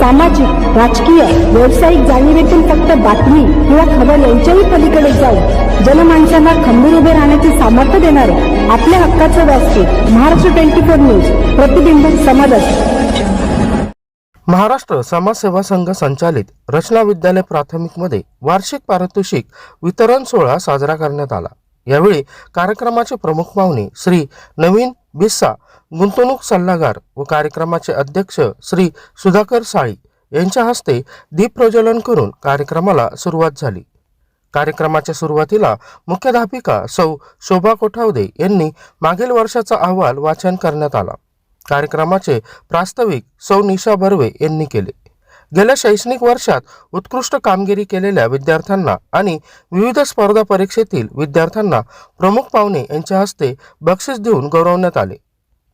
सामाजिक राजकीय व्यावसायिक जाणीवेतून फक्त बातमी किंवा खबर यांच्याही पलीकडे जाऊन जनमानसांना खंबीर उभे राहण्याचे सामर्थ्य देणारे आपल्या हक्काचं व्यासपीठ महाराष्ट्र ट्वेंटी फोर न्यूज प्रतिबिंब समाजात महाराष्ट्र समाजसेवा संघ संचालित रचना विद्यालय प्राथमिकमध्ये वार्षिक पारितोषिक वितरण सोहळा साजरा करण्यात आला. यावेळी कार्यक्रमाचे प्रमुख पाहुणे श्री नवीन बिस्सा गुंतवणूक सल्लागार व कार्यक्रमाचे अध्यक्ष श्री सुधाकर साळी यांच्या हस्ते दीप प्रज्वलन करून कार्यक्रमाला सुरुवात झाली. कार्यक्रमाच्या सुरुवातीला मुख्याध्यापिका सौ शोभा कोठावदे यांनी मागील वर्षाचा अहवाल वाचन करण्यात आला. कार्यक्रमाचे प्रास्ताविक सौ निशा बर्वे यांनी केले. गेल्या शैक्षणिक वर्षात उत्कृष्ट कामगिरी केलेल्या विद्यार्थ्यांना आणि विविध स्पर्धा परीक्षेतील विद्यार्थ्यांना प्रमुख पाहुणे यांच्या हस्ते बक्षीस देऊन गौरवण्यात आले.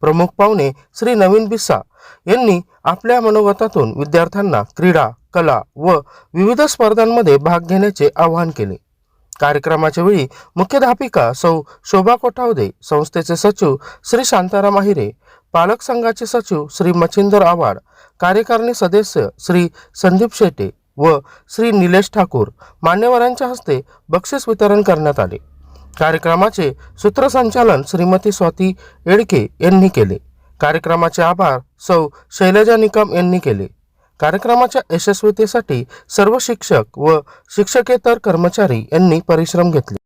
प्रमुख पाहुणे श्री नवीन बिस्सा यांनी आपल्या मनोगतातून विद्यार्थ्यांना क्रीडा कला व विविध स्पर्धांमध्ये भाग घेण्याचे आवाहन केले. कार्यक्रमाच्या वेळी मुख्याध्यापिका सौ शोभा कोठावदे संस्थेचे सचिव श्री शांताराम आहिरे पालक संघाचे सचिव श्री मच्छिंदर आव्हाड कार्यकारिणी सदस्य श्री संदीप शेटे व श्री निलेश ठाकूर मान्यवरांच्या हस्ते बक्षीस वितरण करण्यात आले. कार्यक्रमाचे सूत्रसंचालन श्रीमती स्वाती येडके यांनी केले. कार्यक्रमाचे आभार सौ शैलजा निकम यांनी केले. कार्यक्रमाच्या यशस्वीतेसाठी सर्व शिक्षक व शिक्षकेतर कर्मचारी यांनी परिश्रम घेतले.